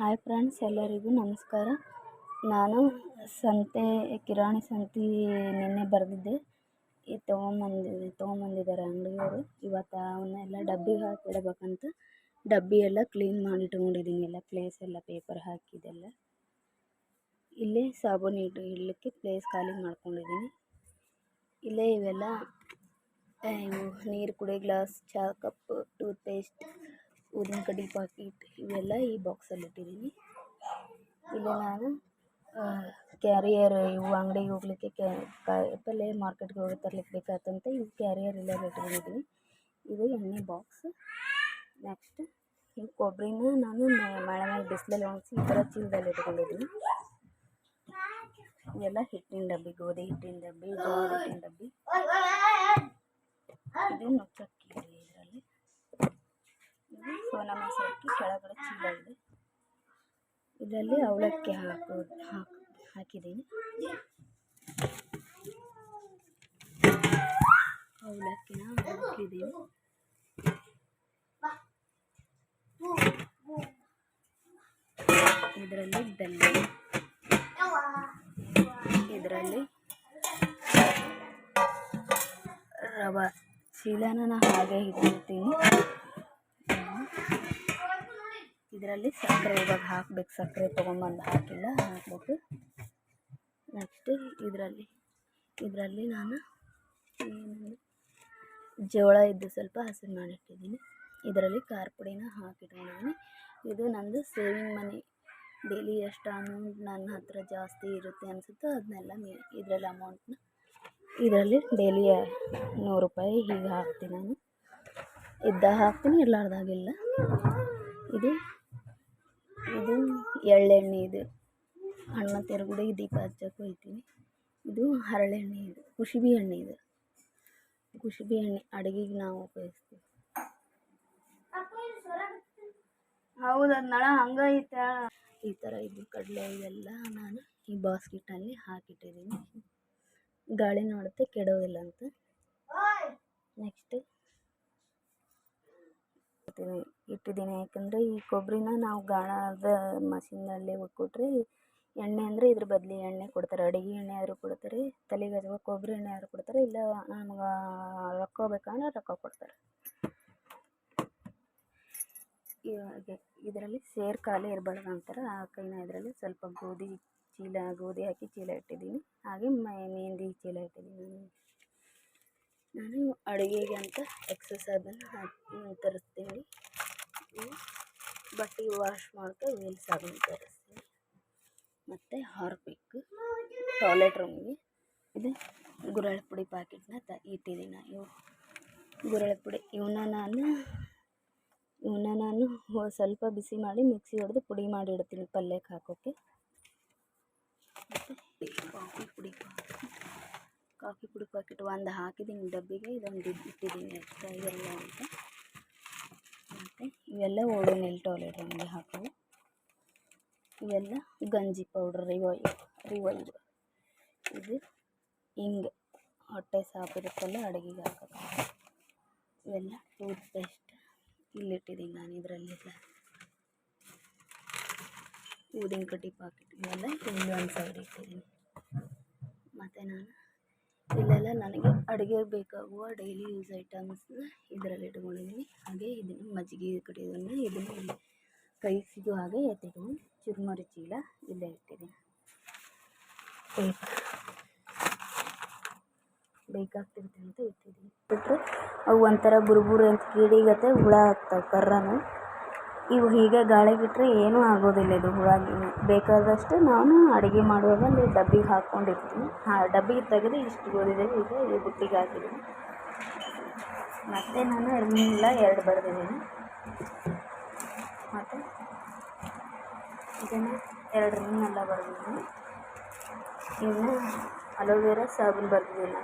Hi friends ಎಲ್ಲರಿಗೂ ನಮಸ್ಕಾರ. ನಾನು ಸಂತೆ, ಕಿರಾಣಿ ಸಂತೆ ನಿನ್ನೆ ಬರೆದಿದ್ದೆ. ಈ ತೊಗೊಂಬಂದಿ, ತೊಗೊಂಬಂದಿದ್ದಾರೆ ಅಂಗಡಿಯವರು. ಇವತ್ತು ಅವನ್ನೆಲ್ಲ ಡಬ್ಬಿಗೆ ಹಾಕಿಡಬೇಕಂತ ಡಬ್ಬಿ ಎಲ್ಲ ಕ್ಲೀನ್ ಮಾಡಿ ಇಟ್ಕೊಂಡಿದ್ದೀನಿ ಎಲ್ಲ ಪ್ಲೇಸ್ ಎಲ್ಲ ಪೇಪರ್ ಹಾಕಿದೆಲ್ಲ ಇಲ್ಲೇ ಸಾಬೂನು ಇಟ್ಟು ಇಡಲಿಕ್ಕೆ ಪ್ಲೇಸ್ ಖಾಲಿ ಮಾಡ್ಕೊಂಡಿದ್ದೀನಿ. ಇಲ್ಲೇ ಇವೆಲ್ಲ ನೀರು ಕುಡಿಯೋ ಗ್ಲಾಸ್ ಚಹಾ ಕಪ್ ಟೂತ್ ಪೇಸ್ಟ್ ಊದಿನ ಕಡ್ಡಿ ಪಾಕಿಟ್ ಇವೆಲ್ಲ ಈ ಬಾಕ್ಸಲ್ಲಿ ಇಟ್ಟಿದ್ದೀನಿ ಇಲ್ಲಿ ನಾನು ಕ್ಯಾರಿಯರ್ ಇವು ಅಂಗಡಿಗೆ ಹೋಗ್ಲಿಕ್ಕೆ ಕ್ಯಾ ಕಾಯಿಪಲ್ಲೆ ಮಾರ್ಕೆಟ್ಗೆ ಹೋಗಿ ತರ್ಲಿಕ್ಕೆ ಬೇಕಾತಂತ ಇವು ಕ್ಯಾರಿಯರ್ ಎಲ್ಲ ಇಟ್ಕೊಂಡಿದ್ದೀನಿ ಇದು ಎಣ್ಣೆ ಬಾಕ್ಸ್ ನೆಕ್ಸ್ಟ್ ಈ ಕೊಬ್ಬರಿನ ನಾನು ಮಳೆ ಮೇಲೆ ಬಿಸಿಲಲ್ಲಿ ಒಣಗಿಸಿ ಈ ಥರ ಚೀಲದಲ್ಲಿ ಇಟ್ಕೊಂಡಿದ್ದೀನಿ ಇವೆಲ್ಲ ಹಿಟ್ಟಿನ ಡಬ್ಬಿ, ಗೋಧಿ ಹಿಟ್ಟಿನ ಡಬ್ಬಿ ಗೋಧಿ ಹಿಟ್ಟಿನ ಡಬ್ಬಿ. ಇದು ನುಚ್ಚಕ್ಕಿ. ಇದೆ ಸೋನಾ ಮಸೂರಿ ಕೆಳಗಡೆ ಚೀಲ ಇದೆ ಇದರಲ್ಲಿ ಅವಲಕ್ಕಿ ಹಾಕು, ಹಾಕ್, ಹಾಕಿದ್ದೀನಿ. ಅವಲಕ್ಕಿನ ಹಾಕಿದ್ದೀನಿ. ಇದರಲ್ಲಿ ಬೆಲ್ಲ ಇದರಲ್ಲಿ ರವ. ಚೀಲನ ಹಾಗೆ ಇಟ್ಟಿರ್ತೀನಿ. ಇದರಲ್ಲಿ ಸಕ್ಕರೆ ಇವಾಗ ಹಾಕ್ಬೇಕು. ಸಕ್ಕರೆ ತೊಗೊಂಬಂದು ಹಾಕಿಲ್ಲ, ಹಾಕಬೇಕು. ನೆಕ್ಸ್ಟ್ ಇದರಲ್ಲಿ ಇದರಲ್ಲಿ ನಾನು ಜೋಳ ಇದ್ದು ಸ್ವಲ್ಪ ಹಸಿರು ಮಾಡಿಟ್ಟಿದ್ದೀನಿ ಇದರಲ್ಲಿ ಖಾರ ಪುಡಿನ ಹಾಕಿಟ್ಕೊಂಡಿದ್ದೀನಿ ಇದು ನಂದು ಸೇವಿಂಗ್ ಮನಿ ಡೈಲಿ ಎಷ್ಟು ಅಮೌಂಟ್ ನನ್ನ ಹತ್ರ ಜಾಸ್ತಿ ಇರುತ್ತೆ ಅನಿಸುತ್ತೋ ಅದನ್ನೆಲ್ಲ ಇದರಲ್ಲಿ ಅಮೌಂಟ್ನ ಇದರಲ್ಲಿ ಡೈಲಿ ನೂರು ರೂಪಾಯಿ ಹೀಗೆ ಹಾಕ್ತೀನಿ ನಾನು. ಇದ್ದಾಗ ಹಾಕ್ತೀನಿ ಇರಲಾರ್ದಾಗಿಲ್ಲ. ಇದು ಇದು ಎಳ್ಳೆಣ್ಣೆ ಇದು. ಹಣ್ಣ ತಿರುಗುಡಿ ದೀಪ ಹಚ್ಚಕ್ಕೆ ಹೋಗ್ತೀನಿ ಇದು ಹರಳೆಣ್ಣೆ ಇದು ಕುಸುಬಿ ಎಣ್ಣೆ ಇದು. ಕುಸುಬಿ ಎಣ್ಣೆ ಅಡುಗೆಗೆ ನಾವು ಉಪಯೋಗಿಸ್ತೀವಿ. ಹೌದು ಹಂಗೈತೆ ಹಂಗೈತ ಈ ಥರ ಇದು ಕಡಲೆ ಇವೆಲ್ಲ ನಾನು ಈ ಬಾಸ್ಕೆಟಲ್ಲಿ ಹಾಕಿಟ್ಟಿದ್ದೀನಿ. ಗಾಳಿ ನೋಡುತ್ತೆ ಕೆಡೋದಿಲ್ಲ ಅಂತ. ನೆಕ್ಸ್ಟ್ ಇಟ್ಟಿದ್ದೀನಿ ಯಾಕಂದರೆ ಈ ಕೊಬ್ಬರಿನ ನಾವು ಗಾಣದ ಮಷಿನಲ್ಲಿ ಹುಡ್ಕೊಟ್ರೆ ಎಣ್ಣೆ ಅಂದರೆ ಇದ್ರ ಬದಲಿ ಎಣ್ಣೆ ಕೊಡ್ತಾರೆ. ಅಡುಗೆ ಎಣ್ಣೆ ಆದರೂ ಕೊಡ್ತಾರೆ, ತಲೆಗೆ ಅಥವಾ ಕೊಬ್ಬರಿ ಎಣ್ಣೆ ಆದರೂ ಕೊಡ್ತಾರೆ, ಇಲ್ಲ ನಮ್ಗೆ ರೊಕ್ಕ ಬೇಕಂದ್ರೆ ರೊಕ್ಕ ಕೊಡ್ತಾರೆ. ಇವಾಗ ಇದರಲ್ಲಿ ಸೇರು ಖಾಲಿ ಇರಬಾರ್ದು ಅಂತಾರೆ, ಆ ಕೈನ ಇದರಲ್ಲಿ ಸ್ವಲ್ಪ ಗೋಧಿ ಚೀಲ, ಗೋಧಿ ಹಾಕಿ ಚೀಲ ಇಟ್ಟಿದ್ದೀನಿ ಹಾಗೆ ಮೆಹೆಂದಿ ಚೀಲ ಇಟ್ಟಿದ್ದೀನಿ ನಾನು ಅಡುಗೆಗೆ ಅಂತ ಹಾಕಿ ತರಿಸ್ತೀನಿ. ಬಟ್ಟೆ ವಾಶ್ ಮಾಡ್ತಾ ವೀಲ್ ಸಾಬೂನು ತರಿಸ್ತೀನಿ. ಮತ್ತು ಹಾರ್ಪಿಕ್ ಟಾಯ್ಲೆಟ್ ರೂಮಿಗೆ ಇದು ಗುರೆಳ್ಳು ಪುಡಿ ಪ್ಯಾಕೆಟ್ನ ತ, ಇಟ್ಟಿದ್ದೀನಿ ಇವು ಗುರೆಳ್ಳು ಪುಡಿ ಇವನ್ನ ನಾನು ಇವನ್ನ ನಾನು ಸ್ವಲ್ಪ ಬಿಸಿ ಮಾಡಿ ಮಿಕ್ಸಿ ಹೊಡೆದು ಪುಡಿ ಮಾಡಿ ಇಡ್ತೀನಿ ಪಲ್ಯಕ್ಕೆ ಹಾಕೋಕ್ಕೆ ಮತ್ತು ಕಾಫಿ ಪುಡಿ ಪ್ಯಾಕೆಟ್ ಒಂದು ಹಾಕಿದ್ದೀನಿ ಡಬ್ಬಿಗೆ ಇದೊಂದು ಇಟ್ಟಿದ್ದೀನಿ ಎಕ್ಸ್ಟ್ರಾ ಇವೆಲ್ಲ ಅಂತ ಮತ್ತು ಇವೆಲ್ಲ ಓಡೋನೆಲ್ ಟಾಯ್ಲೆಟ್ ಹಂಗೆ ಹಾಕೋದು. ಇವೆಲ್ಲ ಗಂಜಿ ಪೌಡ್ರ್, ರಿವೈ ರಿವೈವ್ ಇದು ಹಿಂಗೆ ಹೊಟ್ಟೆ ಸಾಪಿರುತ್ತಲ್ಲ, ಅಡುಗೆಗೆ ಹಾಕೋದು. ಇವೆಲ್ಲ ಟೂತ್ ಪೇಸ್ಟ್ ಇಲ್ಲಿಟ್ಟಿದ್ದೀನಿ ನಾನು ಇದರಲ್ಲೆಲ್ಲ. ಊದಿನ ಕಡ್ಡಿ ಪಾಕೆಟ್ ಇವೆಲ್ಲ ಇಲ್ಲಿ ಒಂದು ಸೈಡ್ ಇಟ್ಟಿದ್ದೀನಿ ಮತ್ತು ನಾನು ಇಲ್ಲೆಲ್ಲ ನನಗೆ ಅಡುಗೆಗೆ ಬೇಕಾಗುವ ಡೈಲಿ ಯೂಸ್ ಐಟಮ್ಸ್ ಇದರಲ್ಲಿ ಇಟ್ಕೊಂಡಿದ್ದೀನಿ ಹಾಗೆ ಇದನ್ನು ಮಜ್ಜಿಗೆ ಕಡೆಯನ್ನು ಇದನ್ನು ಇಲ್ಲಿ ಕೈ ಸಿಗೋ ಹಾಗೆ ಎತ್ತಿಟ್ಕೊಂಡು ಚುರುಮುರಿ ಚೀಲ ಇಲ್ಲೇ ಇಟ್ಟಿದ್ದೀನಿ ಬೇಕಾಗ್ತಿರುತ್ತೆ ಅಂತ ಇಟ್ಟಿದ್ದೀನಿ ಬಿಟ್ಟರೆ ಅವು ಒಂಥರ ಬುರುಬುರು ಅಂತ ಕೀಡಿಗತ್ತೆ ಹುಳ ಆಗ್ತಾವೆ ಕರ್ರನು ಇವು ಹೀಗೆ ಗಾಳಿಗೆ ಬಿಟ್ಟರೆ ಏನೂ ಆಗೋದಿಲ್ಲ. ಇದು ಹುಳ ಗಿಳ ಬೇಕಾದಷ್ಟು ನಾನು ಅಡುಗೆ ಮಾಡುವಾಗ ಅಲ್ಲಿ ಡಬ್ಬಿಗೆ ಹಾಕ್ಕೊಂಡಿರ್ತೀನಿ ಆ ಡಬ್ಬಿಗೆ ತೆಗೆದು ಇಷ್ಟು ಗೋಧಿದೆ ಈಗ ಈ ಬುಟ್ಟಿಗೆ ಹಾಕಿದ್ದೀನಿ. ಮತ್ತು ನಾನು ಎಲ್ಲ ಎರಡು ಬರೆದಿದ್ದೀನಿ ಮತ್ತು ಇದನ್ನು ಎರಡು ರಿಂಗ್ನೆಲ್ಲ ಬರೆದಿದ್ದೀನಿ ಇನ್ನು ಅಲೋವೆರಾ ಸಾಬೂನು ಬರೆದಿದ್ದೀನಿ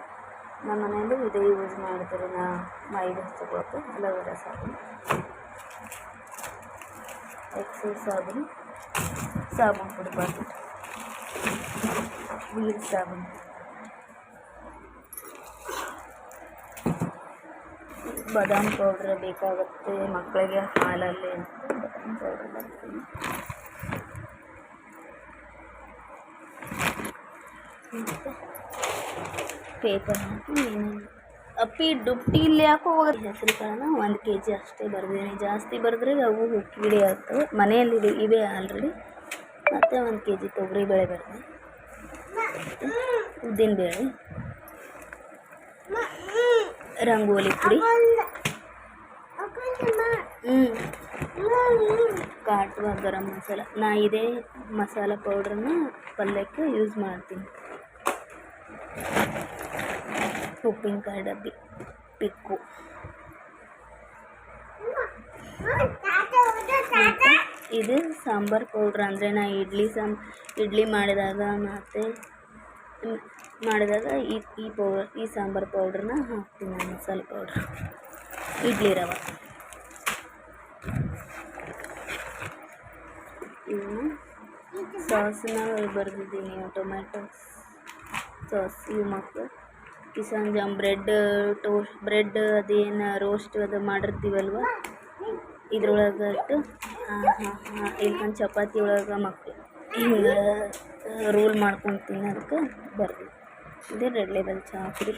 ನಮ್ಮ ಮನೆಯಲ್ಲಿ ಇದೇ ಯೂಸ್ ಮಾಡ್ತಾರೆ ನಾ ಮೈಗೆ ಹಚ್ಕೊಳ್ಳೋಕೆ ಅಲೋವೆರಾ ಸಾಬೂನು. எக்ஸல் சாபன் சாபன் கொடுப்பாங்க வீல் சாபன் ಬದಾಮ್ ಪೌಡ್ರ್ ಬೇಕಾಗುತ್ತೆ ಮಕ್ಕಳಿಗೆ ಹಾಲಲ್ಲಿ ಬದಾಮ್ ಪೌಡ್ರ್ ಬರ್ತೀನಿ ಪೇಪರ್ ಹಾಕಿ ಅಪ್ಪಿ ಡುಪ್ಟಿ ಇಲ್ಲಿ ಯಾಕೋ ಹೋಗೋದು. ಹೆಸರು ಕಾಳನ್ನ ಒಂದು ಕೆ ಜಿ ಅಷ್ಟೇ ಬರ್ದೇನೆ ಜಾಸ್ತಿ ಬರೆದ್ರೆ ಅವು ಹುಕ್ಕಿಡಿ ಆಗ್ತವೆ. ಮನೆಯಲ್ಲಿ ಇವೆ- ಆಲ್ರೆಡಿ ಮತ್ತು ಒಂದು ಕೆ ಜಿ ತೊಗರಿ ತೊಗರಿಬೇಳೆ ಉದ್ದಿನ ಬೇಳೆ. ರಂಗೋಲಿ ಪುಡಿ. ಹ್ಞೂ ಕಾಟುವ ಗರಂ ಮಸಾಲ. ನಾ ಇದೇ ಮಸಾಲ ಪೌಡ್ರನ್ನ ಪಲ್ಯಕ್ಕೆ ಯೂಸ್ ಮಾಡ್ತೀನಿ. ಉಪ್ಪಿನಕಾಯಿ ಡಬ್ಬಿ ಪಿಕ್ಕು ಇದು ಸಾಂಬಾರು ಪೌಡ್ರ್ ಅಂದರೆ ನಾ ಇಡ್ಲಿ ಸಾಂಬ್ ಇಡ್ಲಿ ಮಾಡಿದಾಗ ಮತ್ತು ಮಾಡಿದಾಗ ಈ ಈ ಪೌಡರ್, ಈ ಸಾಂಬಾರು ಪೌಡ್ರನ್ನ ಹಾಕ್ತೀನಿ ನಾನು ಮಸಾಲೆ ಪೌಡ್ರ್. ಇಡ್ಲಿ ರವೆ. ಇನ್ನು ಸಾಸ್ನ ಬರೆದಿದ್ದೀನಿ ಟೊಮ್ಯಾಟೊ ಸಾಸ್ ಇವು ಮಕ್ಕಳು Kissan jam bread, toast, bread, ಅದೇನು ರೋಸ್ಟ್ ಅದು ಮಾಡಿರ್ತೀವಲ್ವ? ಇದ್ರೊಳಗೆ ಇಟ್ಟು ಹಾಂ ಇಲ್ಕಂಡು ಚಪಾತಿ ಒಳಗೆ ಮಕ್ಕಳು ಹಿಂಗೆ ರೋಲ್ ಮಾಡ್ಕೊಂಡು ತಿನ್ನೋದಕ್ಕೆ ಬರ್ತೀವಿ ಇದು ರೆಡ್ ಲೇಬಲ್ ಚಹಾ ಪುಡಿ.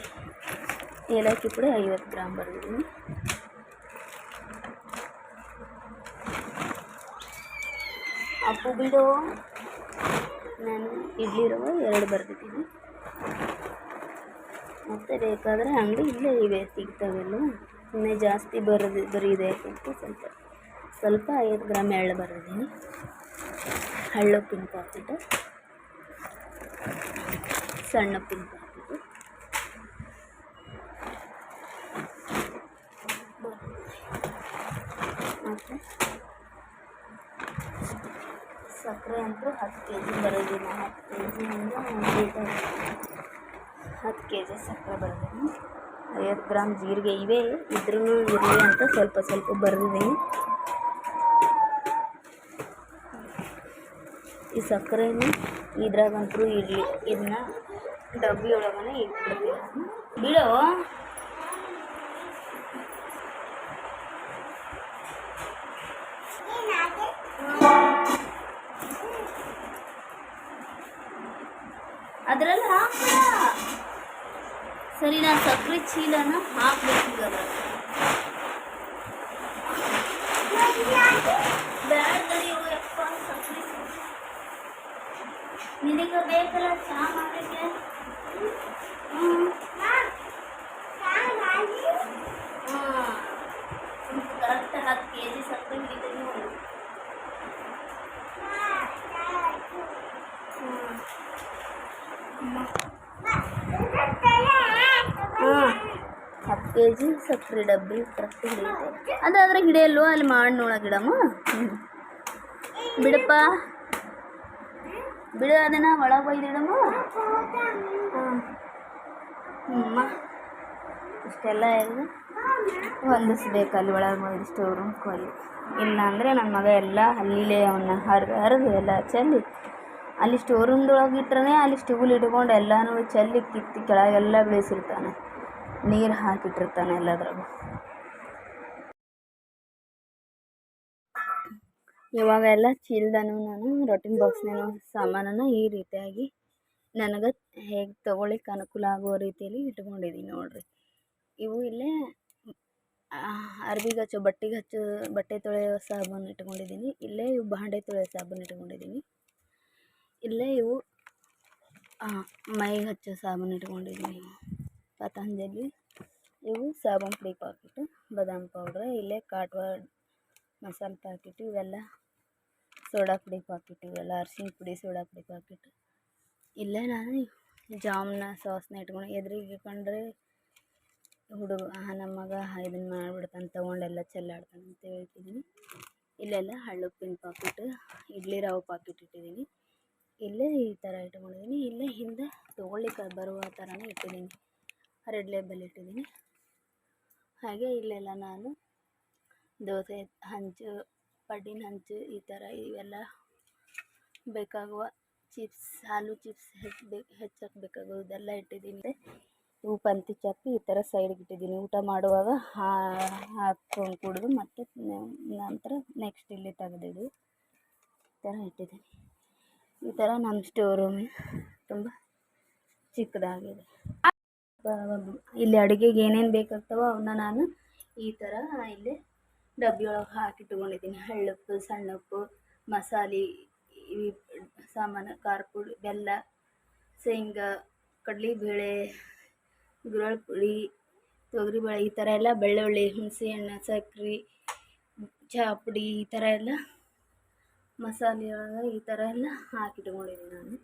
ಏಲಕ್ಕಿ ಪುಡಿ ಐವತ್ತು ಗ್ರಾಮ್ ಬರ್ದಿದ್ದೀನಿ. ಅಪ್ಪು ಬಿಡೋ. ನಾನು ಇಡ್ಲಿ ರವೆ ಎರಡು ಬರೆದಿದ್ದೀನಿ. ಮತ್ತು ಬೇಕಾದರೆ ಅಂಗಡಿ ಇಲ್ಲೇ ಇವೆ, ಸಿಗ್ತಾವೆಲ್ಲ. ಸುಮ್ಮನೆ ಜಾಸ್ತಿ ಬರೋದು, ಬರೀದೆ ಅಂತ ಸ್ವಲ್ಪ ಸ್ವಲ್ಪ ಐದು ಗ್ರಾಮ್ ಎಳ್ಳು ಬರೆದೀನಿ ಹಳ್ಳು ಉಪ್ಪಿನ ಪಾಕಿಟ್ ಸಣ್ಣ ಉಪ್ಪಿನ ಪಾಕಿಟು ಮತ್ತು ಸಕ್ಕರೆ ಅಂತೂ ಹತ್ತು ಕೆ ಜಿ ಬರೋದಿಲ್ಲ, ಹತ್ತು ಕೆ ಜಿಯಿಂದ ಹತ್ತು ಕೆ ಜಿ ಸಕ್ಕರೆ ಬರೋದಿಲ್ಲ ಐವತ್ತು ಗ್ರಾಮ್ ಜೀರಿಗೆ ಇವೆ. ಇದ್ರೂ ಇರಲಿ ಅಂತ ಸ್ವಲ್ಪ ಸ್ವಲ್ಪ ಬರೆದಿದ್ದೀನಿ ಈ ಸಕ್ಕರೆನ ಇದ್ರಾಗಂತೂ ಇಡಲಿ ಇದನ್ನ ಡಬ್ಬಿ ಒಳಗನೆ ಇಟ್ಬಿಡ್ತೀನಿ. ಬಿಡು. ಅದರಲ್ಲಿ ಹಾಕ್ಬೇಡ. ಸರಿ ನಾನು ಸಕ್ಕರೆ ಚೀಲನ ಹಾಕ್ಬೇಕು ಈಗ ಅದ್ರಲ್ಲಿ. ಬ್ಯಾಡ ತಡಿಯೋ ಯಪ್ಪ, ಸಕ್ರೆ ಚೀಲ. ನಿನಗೆ ಬೇಕಲ್ಲ ಚಹಾ ಮಾಡಕ್ಕೆ ಹ್ಞೂ ಕರೆಕ್ಟ್ ಹತ್ತು ಕೆ ಜಿ ಸಕ್ಕರೆ ಹಿಡಿತೀನಿ ನೋಡಿ ಹಾಂ ಹತ್ತು ಕೆ ಜಿ ಸಕ್ಕರೆ ಡಬ್ಬಿ ಕರೆಕ್ಟ್ ಹಿಡಿಯುತ್ತೆ ಅದಾದ್ರೆ ಅಲ್ಲಿ ಮಾಡಿ ನೋಡ ಗಿಡಮ್ಮ ಹ್ಞೂ ಬಿಡಪ್ಪ. ಬಿಡು ಅದನ್ನ ಒಳಗೆ ಒಯ್ದಿಡಮ್ಮ ಹಾಂ. ಹ್ಞೂ ಇಷ್ಟೆಲ್ಲ ಎಲ್ಲ ಹೊಂದಿಸ್ಬೇಕು ಅಲ್ಲಿ ಒಳಗೆ ಸ್ಟೋರ್ ರೂಮ್ ಕೋಲಿ ಇಲ್ಲ ಅಂದರೆ ನನ್ನ ಮಗ ಎಲ್ಲ ಅಲ್ಲಿಲೇ ಅವನ್ನ ಹರಿದು ಹರಿದು ಎಲ್ಲ ಚೆಲ್ಲಿ ಅಲ್ಲಿ ಸ್ಟೋರ್ ರೂಮ್ದೊಳಗೆ ಇಟ್ರನೇ ಅಲ್ಲಿ ಸ್ಟೂಲ್ ಇಟ್ಕೊಂಡು ಎಲ್ಲನೂ ಚೆಲ್ಲಿ ಕಿತ್ತು ಕೆಳಗೆಲ್ಲ ಬೀಳಿಸಿರ್ತಾನೆ. ನೀರು ಹಾಕಿಟ್ಟಿರ್ತಾನೆ ಎಲ್ಲದ್ರಾಗೂ ಇವಾಗ ಎಲ್ಲ ಚೀಲ್ದನು ನಾನು ರೊಟ್ಟಿನ ಬಾಕ್ಸ್ನೇನು ಸಾಮಾನನ್ನು ಈ ರೀತಿಯಾಗಿ ನನಗೆ ಹೇಗೆ ತೊಗೊಳಿಕ್ಕೆ ಅನುಕೂಲ ಆಗುವ ರೀತಿಯಲ್ಲಿ ಇಟ್ಕೊಂಡಿದ್ದೀನಿ ನೋಡಿರಿ. ಇವು ಇಲ್ಲೇ ಅರ್ಬಿಗೆ ಹಚ್ಚೋ ಬಟ್ಟೆಗೆ ಹಚ್ಚೋ ಬಟ್ಟೆ ತೊಳೆಯೋ ಸಾಬೂನು ಇಟ್ಕೊಂಡಿದ್ದೀನಿ ಇಲ್ಲೇ ಇವು ಬಾಂಡೆ ತೊಳೆಯೋ ಸಾಬೂನು ಇಟ್ಕೊಂಡಿದ್ದೀನಿ ಇಲ್ಲೇ ಇವು ಮೈಗೆ ಹಚ್ಚೋ ಸಾಬೂನು ಇಟ್ಕೊಂಡಿದ್ದೀನಿ ಪತಂಜಲಿ. ಇವು ಸಾಬೂನ್ ಪುಡಿ ಪಾಕಿಟು ಬಾದಾಮ್ ಪೌಡ್ರ್ ಇಲ್ಲೇ ಕಾಟ್ವಾ ಮಸಾಲೆ ಪ್ಯಾಕೆಟು ಇವೆಲ್ಲ ಸೋಡಾ ಪುಡಿ ಪಾಕಿಟ್ ಇವೆಲ್ಲ ಅರ್ಶಿಣ ಪುಡಿ, ಸೋಡಾ ಪುಡಿ ಪಾಕಿಟ್ ಇಲ್ಲೇ ನಾನು ಜಾಮ್ನ ಸಾಸ್ನ ಇಟ್ಕೊಂಡು ಎದುರಿಗೆ ಇಟ್ಕೊಂಡ್ರೆ ಹುಡುಗ ನಮ್ಮ ಮಗ ಇದನ್ನು ಮಾಡಿಬಿಡ್ತಾನೆ, ತೊಗೊಂಡೆಲ್ಲ ಚೆಲ್ಲಾಡ್ತಾನೆ ಅಂತ ಹೇಳ್ತಿದ್ದೀನಿ. ಇಲ್ಲೆಲ್ಲ ಹಳ್ಳುಪ್ಪಿನ ಪಾಕಿಟ್ ಇಡ್ಲಿ ರಾವ್ ಪಾಕಿಟ್ ಇಟ್ಟಿದ್ದೀನಿ. ಇಲ್ಲೇ ಈ ಥರ ಇಟ್ಕೊಂಡಿದ್ದೀನಿ. ಇಲ್ಲೇ ಹಿಂದೆ ತೊಗೊಳ್ಳಿಕ್ಕೆ ಬರುವ ಥರನೇ ಇಟ್ಟಿದ್ದೀನಿ. ರೆಡ್ ಲೇಬಲ್ ಇಟ್ಟಿದ್ದೀನಿ. ಹಾಗೆ ಇಲ್ಲೆಲ್ಲ ನಾನು ದೋಸೆ ಹಂಚು, ಪಡ್ಡಿನ ಹಂಚು ಈ ಥರ ಇವೆಲ್ಲ ಬೇಕಾಗುವ ಚಿಪ್ಸ್ ಹಾಲು ಚಿಪ್ಸ್ ಹೆಚ್ಚು ಬೇಕು ಹೆಚ್ಚಕ್ಕೆ ಬೇಕಾಗೋದೆಲ್ಲ ಇಟ್ಟಿದ್ದೀನಿ. ಇವು ಪಂತಿ ಚಾಕು ಈ ಥರ ಸೈಡ್ಗೆ ಇಟ್ಟಿದ್ದೀನಿ. ಊಟ ಮಾಡುವಾಗ ಹಾಕ್ಕೊಂಡು ಕುಡಿದು ಮತ್ತು ನಂತರ ನೆಕ್ಸ್ಟ್ ಇಲ್ಲಿ ತೆಗೆದಿದ್ದು ಈ ಥರ ಇಟ್ಟಿದ್ದೀನಿ. ಈ ಥರ ನಮ್ಮ ಸ್ಟೋರ್ ರೂಮ್ ತುಂಬ ಚಿಕ್ಕದಾಗಿದೆ. ಇಲ್ಲಿ ಅಡುಗೆಗೆ ಏನೇನು ಬೇಕಾಗ್ತವೋ ಅವನ್ನ ನಾನು ಈ ಥರ ಇಲ್ಲಿ ಡಬ್ಬಿಯೊಳಗೆ ಹಾಕಿಟ್ಕೊಂಡಿದ್ದೀನಿ ಹಳ್ಳಪ್ಪು, ಸಣ್ಣಪ್ಪು, ಮಸಾಲೆ, ಈ ಸಾಮಾನು ಖಾರ ಪುಡಿ ಬೆಲ್ಲ, ಶೇಂಗಾ, ಕಡಲೆಬೇಳೆ ಗುರಳ್ ಪುಡಿ ತೊಗರಿಬೇಳೆ ಈ ಥರ ಎಲ್ಲ, ಬೆಳ್ಳುಳ್ಳಿ ಹುಣಸೆ ಹಣ್ಣು ಸಕ್ರೆ ಚಹಾ ಪುಡಿ ಈ ಥರ ಎಲ್ಲ ಮಸಾಲೆ ಒಳಗೆ ಈ ಥರ ಎಲ್ಲ ಹಾಕಿಟ್ಕೊಂಡಿದ್ದೀನಿ ನಾನು.